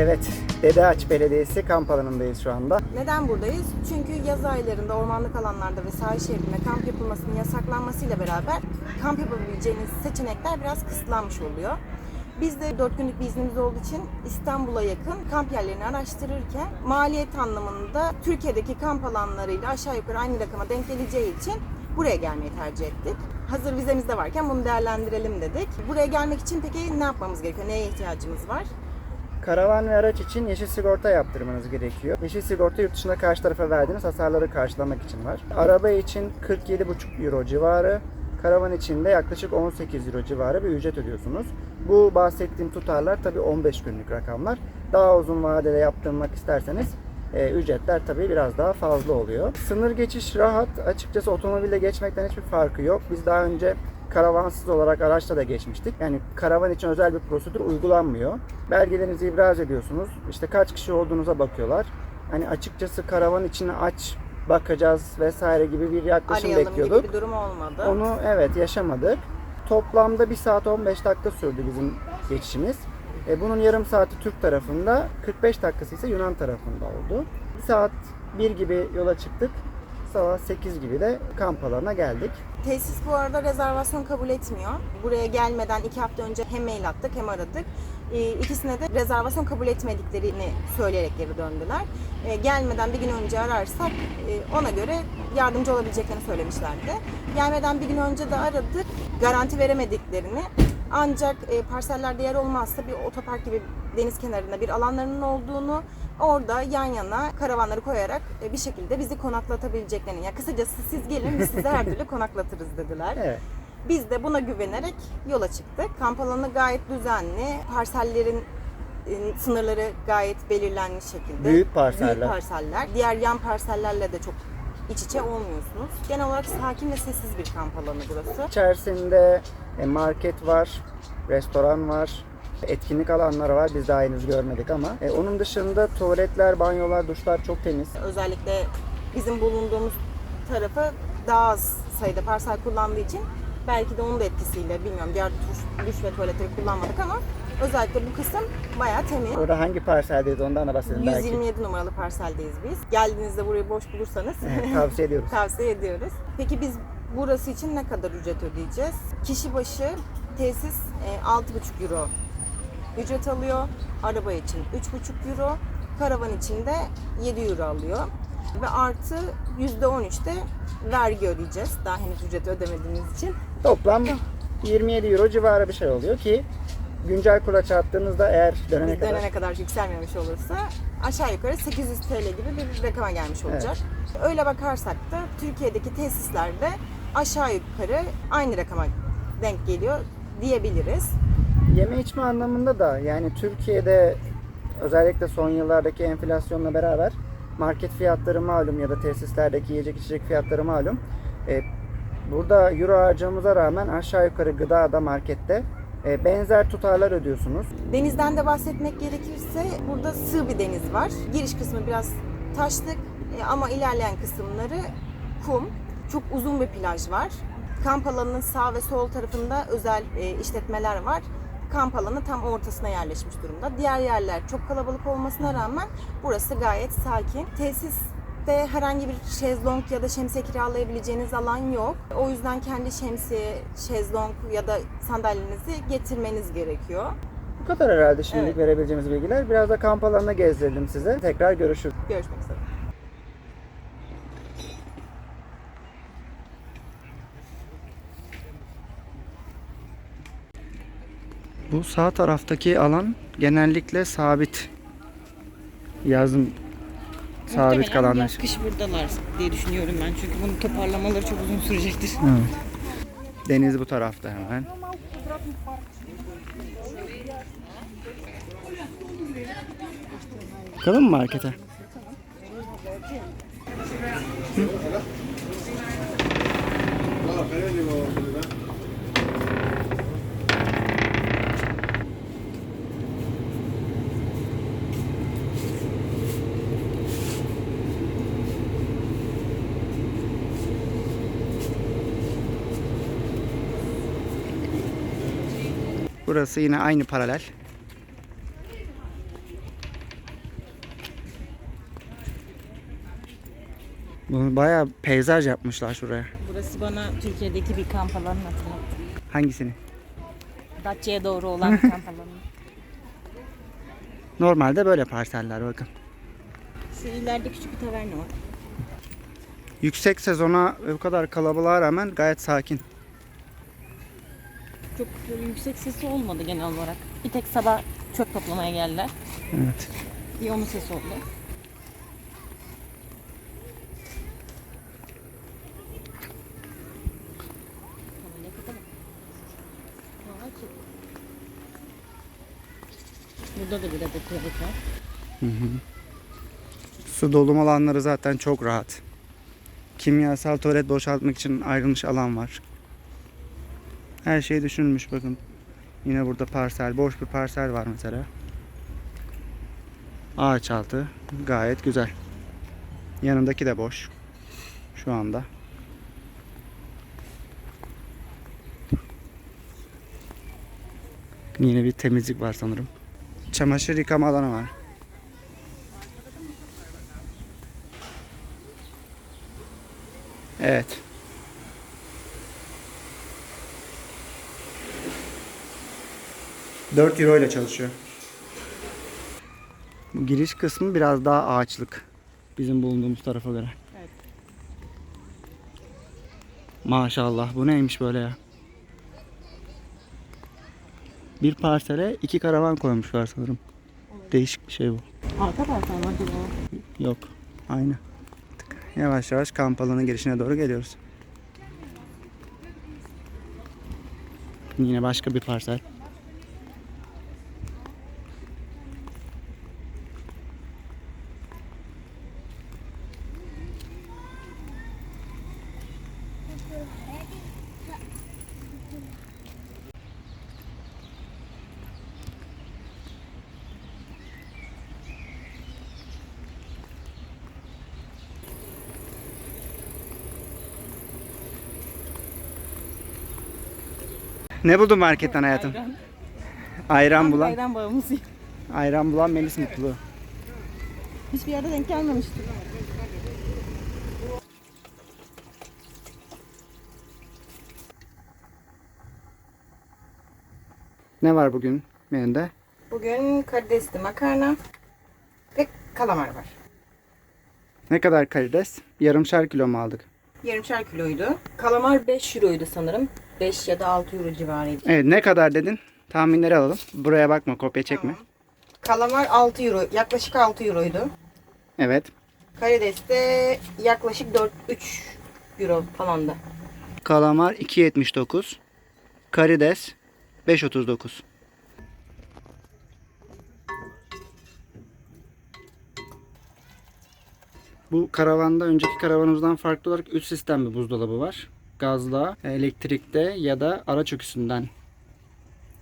Evet, Dedeağaç Belediyesi kamp alanındayız şu anda. Neden buradayız? Çünkü yaz aylarında ormanlık alanlarda ve sahil şeridinde kamp yapılmasının yasaklanmasıyla beraber kamp yapabileceğiniz seçenekler biraz kısıtlanmış oluyor. Biz de 4 günlük bir iznimiz olduğu için İstanbul'a yakın kamp yerlerini araştırırken maliyet anlamında Türkiye'deki kamp alanlarıyla aşağı yukarı aynı rakama denk geleceği için buraya gelmeyi tercih ettik. Hazır vizemiz de varken bunu değerlendirelim dedik. Buraya gelmek için peki ne yapmamız gerekiyor? Neye ihtiyacımız var? Karavan ve araç için yeşil sigorta yaptırmanız gerekiyor. Yeşil sigorta yurt dışında karşı tarafa verdiğiniz hasarları karşılamak için var. Araba için 47,5 euro civarı, karavan için de yaklaşık 18 euro civarı bir ücret ödüyorsunuz. Bu bahsettiğim tutarlar tabii 15 günlük rakamlar. Daha uzun vadede yaptırmak isterseniz e, ücretler tabii biraz daha fazla oluyor. Sınır geçiş rahat. Açıkçası otomobille geçmekten hiçbir farkı yok. Biz daha önce karavansız olarak araçla da geçmiştik. Yani karavan için özel bir prosedür uygulanmıyor. Belgelerinizi ibraz ediyorsunuz. İşte kaç kişi olduğunuza bakıyorlar. Hani açıkçası karavan için aç bakacağız vesaire gibi bir yaklaşım Arayalım bekliyorduk. gibi bir durum olmadı. Onu evet yaşamadık. Toplamda 1 saat 15 dakika sürdü bizim geçişimiz. E, bunun yarım saati Türk tarafında, 45 dakikası ise Yunan tarafında oldu. Saat 1 gibi yola çıktık. Sabah 8 gibi de kamp alanına geldik. Tesis bu arada rezervasyon kabul etmiyor. Buraya gelmeden iki hafta önce hem mail attık hem aradık. Ee, İkisine de rezervasyon kabul etmediklerini söyleyerek geri döndüler. Ee, Gelmeden bir gün önce ararsak e, ona göre yardımcı olabileceklerini söylemişlerdi. Gelmeden bir gün önce de aradık. Garanti veremediklerini ancak e, parsellerde yer olmazsa bir otopark gibi deniz kenarında bir alanlarının olduğunu orada yan yana karavanları koyarak e, bir şekilde bizi konaklatabileceklerini. Ya kısacası siz gelin biz sizi her türlü konaklatırız dediler. Evet. Biz de buna güvenerek yola çıktık. Kamp alanı gayet düzenli. Parsellerin e, sınırları gayet belirlenmiş şekilde. Büyük parseller. Büyük parseller. Diğer yan parsellerle de çok iç içe olmuyorsunuz. Genel olarak sakin ve sessiz bir kamp alanı burası. İçerisinde e, market var, restoran var, etkinlik alanları var. Biz daha henüz görmedik ama. E, onun dışında tuvaletler, banyolar, duşlar çok temiz. Özellikle bizim bulunduğumuz tarafı daha az sayıda parsel kullandığı için belki de onun da etkisiyle bilmiyorum diğer duş, duş ve tuvaletleri kullanmadık ama özellikle bu kısım bayağı temiz. Orada hangi parseldeyiz ondan da bahsedelim belki. 127 numaralı parseldeyiz biz. Geldiğinizde burayı boş bulursanız Evet, tavsiye ediyoruz. tavsiye ediyoruz. Peki biz burası için ne kadar ücret ödeyeceğiz? Kişi başı tesis e, 6,5 euro ücret alıyor. Araba için 3,5 euro. Karavan için de 7 euro alıyor. Ve artı %13'te vergi ödeyeceğiz. Daha henüz ücreti ödemediğimiz için. Toplam 27 euro civarı bir şey oluyor ki güncel kura çarptığınızda eğer dönene Biz kadar dönene kadar yükselmemiş olursa aşağı yukarı 800 TL gibi bir rakama gelmiş olacak. Öyle bakarsak da Türkiye'deki tesislerde aşağı yukarı aynı rakama denk geliyor diyebiliriz. Yeme içme anlamında da yani Türkiye'de özellikle son yıllardaki enflasyonla beraber market fiyatları malum ya da tesislerdeki yiyecek içecek fiyatları malum. E, burada euro harcamamıza rağmen aşağı yukarı gıdada markette e, benzer tutarlar ödüyorsunuz. Denizden de bahsetmek gerekirse burada sığ bir deniz var. Giriş kısmı biraz taşlık e, ama ilerleyen kısımları kum. Çok uzun bir plaj var. Kamp alanının sağ ve sol tarafında özel e, işletmeler var. Kamp alanı tam ortasına yerleşmiş durumda. Diğer yerler çok kalabalık olmasına rağmen burası gayet sakin. Tesiste herhangi bir şezlong ya da şemsiye kiralayabileceğiniz alan yok. O yüzden kendi şemsiye, şezlong ya da sandalyenizi getirmeniz gerekiyor. Bu kadar herhalde şimdilik Evet. verebileceğimiz bilgiler. Biraz da kamp alanına gezdirdim size. Tekrar görüşürüz. Görüşmek üzere. Bu sağ taraftaki alan genellikle sabit. Yazın sabit kalanlar. yaz kış buradalar diye düşünüyorum ben. Çünkü bunu toparlamaları çok uzun sürecektir. Evet. Deniz bu tarafta hemen. Bakalım mı markete? Burası yine aynı paralel. Bunu bayağı peyzaj yapmışlar şuraya. Burası bana Türkiye'deki bir kamp alanını hatırlattı. Hangisini? Datça'ya doğru olan kamp alanı. Normalde böyle parseller bakın. Şu ileride küçük bir taverna var. Yüksek sezona bu kadar kalabalığa rağmen gayet sakin. Çok yüksek sesi olmadı genel olarak. Bir tek sabah çöp toplamaya geldiler. Evet. Bir onun sesi oldu. Burada da bir adet tuvalet var. Su dolum alanları zaten çok rahat. Kimyasal tuvalet boşaltmak için ayrılmış alan var. Her şey düşünülmüş bakın. Yine burada parsel, boş bir parsel var mesela. Ağaç altı gayet güzel. Yanındaki de boş. Şu anda. Yine bir temizlik var sanırım. Çamaşır yıkama alanı var. Evet. Dört euro ile çalışıyor. Bu giriş kısmı biraz daha ağaçlık. Bizim bulunduğumuz tarafa göre. Evet. Maşallah bu neymiş böyle ya? Bir parsele iki karavan koymuşlar sanırım. Değişik bir şey bu. Arka taraftan var acaba? Yok. Aynı. Yavaş yavaş kamp alanı girişine doğru geliyoruz. Yine başka bir parsel. Ne buldun marketten hayatım? Ayran. Ayran bulan. Ayran bağımlısıyım. Ayran bulan Melis mutlu. Hiçbir yerde denk gelmemiştim. Ne var bugün menüde? Bugün karidesli makarna ve kalamar var. Ne kadar karides? Yarımşar kilo mu aldık? Yarımşar kiloydu. Kalamar 5 euroydu sanırım. 5 ya da 6 euro civarıydı. Evet ne kadar dedin? Tahminleri alalım. Buraya bakma kopya çekme. Tamam. Kalamar 6 euro. Yaklaşık 6 euroydu. Evet. Karides de yaklaşık 4 3 euro falandı. Kalamar 2.79. Karides 5.39. Bu karavanda önceki karavanımızdan farklı olarak 3 sistemli buzdolabı var. Gazla, elektrikte ya da araç öküsünden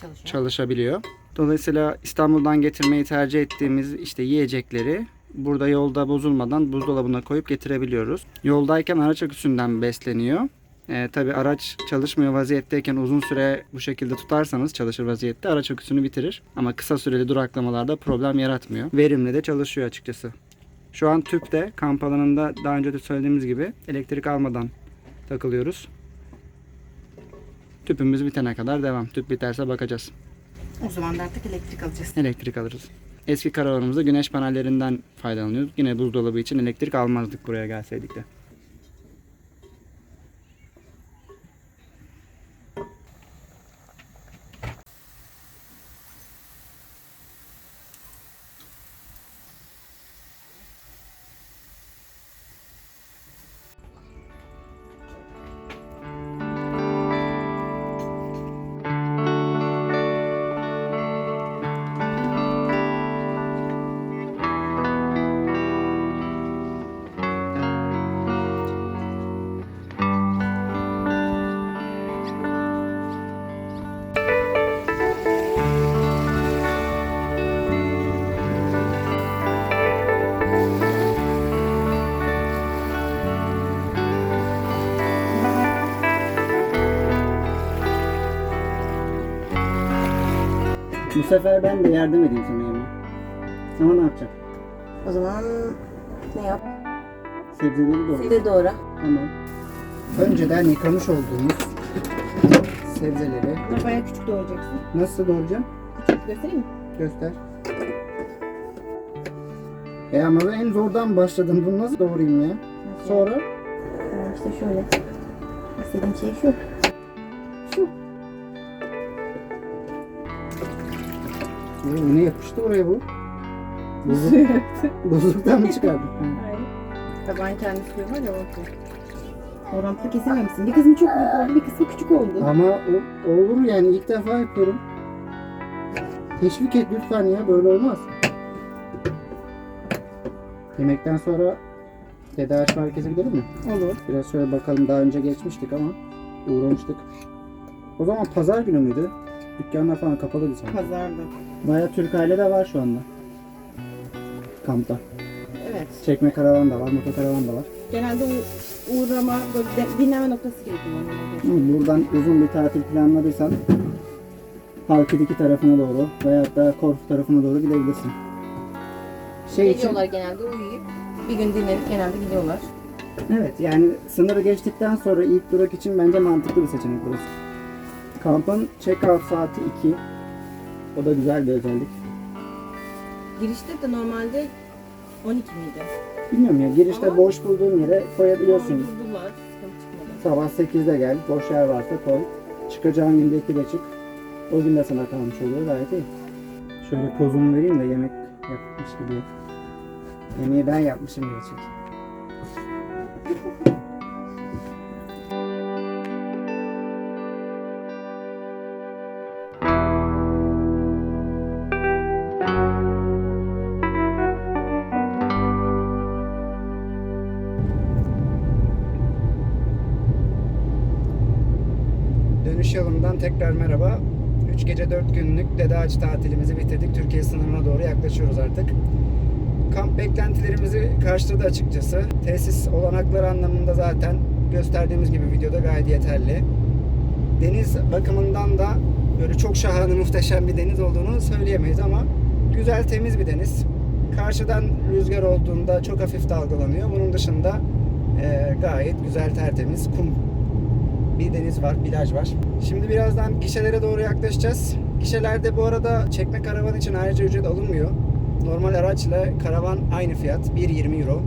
Çalışıyor. çalışabiliyor. Dolayısıyla İstanbul'dan getirmeyi tercih ettiğimiz işte yiyecekleri burada yolda bozulmadan buzdolabına koyup getirebiliyoruz. Yoldayken araç aküsünden besleniyor. Ee, Tabi araç çalışmıyor vaziyetteyken uzun süre bu şekilde tutarsanız çalışır vaziyette araç aküsünü bitirir. Ama kısa süreli duraklamalarda problem yaratmıyor. Verimli de çalışıyor açıkçası. Şu an tüpte kamp alanında daha önce de söylediğimiz gibi elektrik almadan takılıyoruz. Tüpümüz bitene kadar devam. Tüp biterse bakacağız O zaman da artık elektrik alacağız. elektrik alırız. Eski karavanımızda güneş panellerinden faydalanıyorduk. Yine buzdolabı için elektrik almazdık buraya gelseydik de. Sefer ben de yardım edeyim sana Emre. Ama ne yapacağım? O zaman ne yap? Sebzeleri doğru. Size doğru. Tamam. Önceden yıkamış olduğumuz sebzeleri Bayağı küçük doğrayacaksın. nasıl doğrayacağım? Küçük göstereyim mi? Göster. E ama ben en zordan başladım. Bunu nasıl doğrayayım ya? Sonra Tamam işte şöyle. İstediğin şey. Şu. Bu ne yapıştı oraya bu? Buzluk, buzluktan mı çıkardın? Ha. Hayır. Tabağın kendi suyu var ya orada. Orantılı kesememişsin. Bir kısmı çok büyük oldu, bir kısmı küçük oldu. Ama o, olur yani ilk defa yapıyorum. Teşvik et lütfen ya böyle olmaz. Yemekten sonra tedarik merkeze gidelim mi? Olur. Biraz şöyle bakalım daha önce geçmiştik ama uğramıştık. O zaman pazar günü müydü? Dükkanlar falan kapalıydı sanki. Pazarda. Bayağı Türk aile de var şu anda. Kampta. Evet. Çekme karavan da var, motokaravan da var. Genelde u- uğrama, böyle de- dinleme noktası gibi kullanılıyor. Hı, Buradan uzun bir tatil planladıysan Halkidiki tarafına doğru veyahut da Korfu tarafına doğru gidebilirsin. Şey için, Geliyorlar genelde uyuyup bir gün dinlenip genelde gidiyorlar. evet yani sınırı geçtikten sonra ilk durak için bence mantıklı bir seçenek burası. Kampın check-out saati 2. O da güzel bir özellik. Girişte de normalde 12 miydi? Bilmiyorum ya girişte Ama- boş bulduğun yere koyabiliyorsun. Buldular. Sabah 8'de gel, boş yer varsa koy. Çıkacağın günde 2'de çık. O gün de sana kalmış oluyor gayet iyi. Şöyle pozumu vereyim de yemek yapmış gibi. Yemeği ben yapmışım gibi çek. Yolundan tekrar merhaba. 3 gece 4 günlük Dede Ağacı tatilimizi bitirdik. Türkiye sınırına doğru yaklaşıyoruz artık. Kamp beklentilerimizi karşıladı açıkçası. Tesis olanakları anlamında zaten gösterdiğimiz gibi videoda gayet yeterli. Deniz bakımından da böyle çok şahane muhteşem bir deniz olduğunu söyleyemeyiz ama güzel temiz bir deniz. Karşıdan rüzgar olduğunda çok hafif dalgalanıyor. Bunun dışında eee, gayet güzel tertemiz kum bir deniz var, plaj var. Şimdi birazdan gişelere doğru yaklaşacağız. Gişelerde bu arada çekme karavan için ayrıca ücret alınmıyor. Normal araçla karavan aynı fiyat. 1.20 euro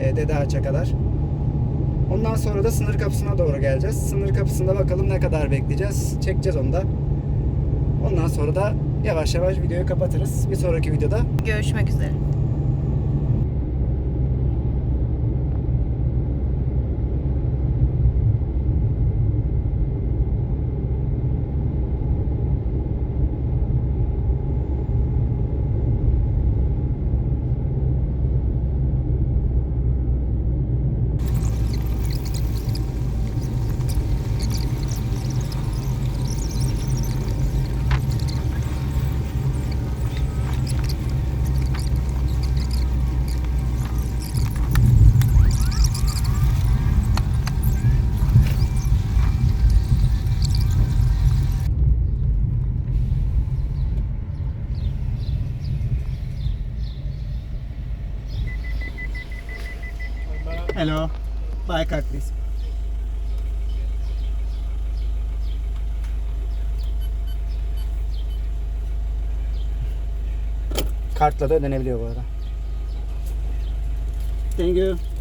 e, Dede Ağaç'a kadar. Ondan sonra da sınır kapısına doğru geleceğiz. Sınır kapısında bakalım ne kadar bekleyeceğiz. Çekeceğiz onu da. Ondan sonra da yavaş yavaş videoyu kapatırız. Bir sonraki videoda Görüşmek üzere. Hello. Buy card please. Kartla da ödenebiliyor bu arada. Thank you.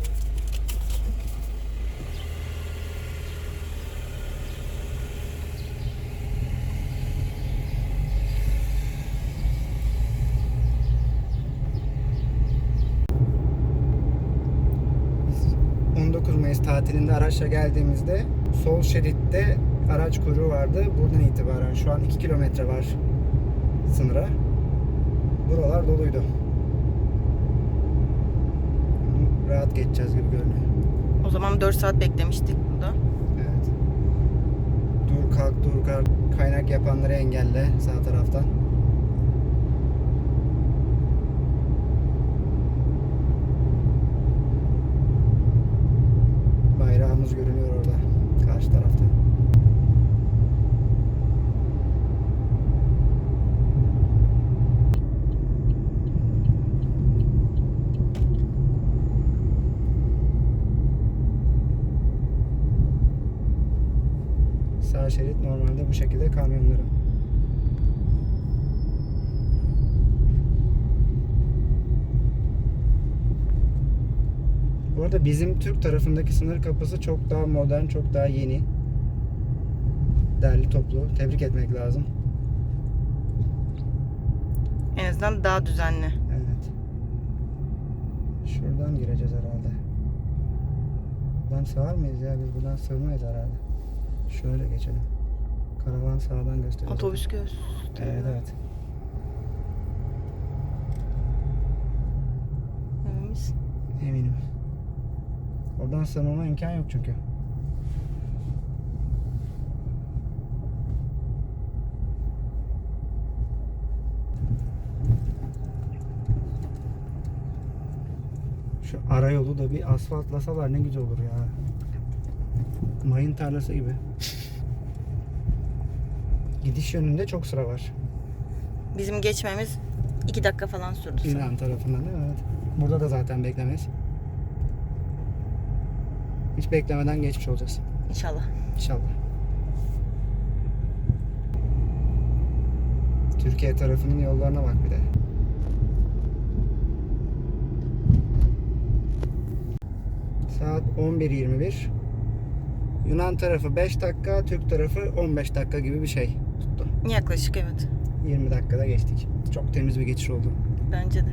Tatilinde araçla geldiğimizde sol şeritte araç kuyruğu vardı. Buradan itibaren şu an 2 kilometre var sınıra. Buralar doluydu. Rahat geçeceğiz gibi görünüyor. O zaman 4 saat beklemiştik burada. Evet. Dur kalk dur kalk. Kaynak yapanları engelle sağ taraftan. Bayrağımız görünüyor orada. Karşı tarafta. Sağ şerit normalde bu şekilde kamyonların. Arada bizim Türk tarafındaki sınır kapısı çok daha modern, çok daha yeni. Derli toplu. Tebrik etmek lazım. En azından daha düzenli. Evet. Şuradan gireceğiz herhalde. Buradan sığar mıyız ya? Biz buradan sığmayız herhalde. Şöyle geçelim. Karavan sağdan gösteriyor. Otobüs göz. Evet evet. Emin misin? Eminim. Oradan sığmama imkan yok çünkü. Şu ara yolu da bir asfaltlasalar ne güzel olur ya. Mayın tarlası gibi. Gidiş yönünde çok sıra var. Bizim geçmemiz 2 dakika falan sürdü. İran tarafından değil mi? Evet. Burada da zaten beklemeyiz. Hiç beklemeden geçmiş olacağız. İnşallah. İnşallah. Türkiye tarafının yollarına bak bir de. Saat 11.21. Yunan tarafı 5 dakika, Türk tarafı 15 dakika gibi bir şey tuttu. Yaklaşık evet. 20 dakikada geçtik. Çok temiz bir geçiş oldu. Bence de.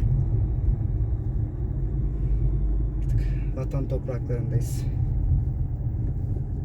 Vatan topraklarındayız.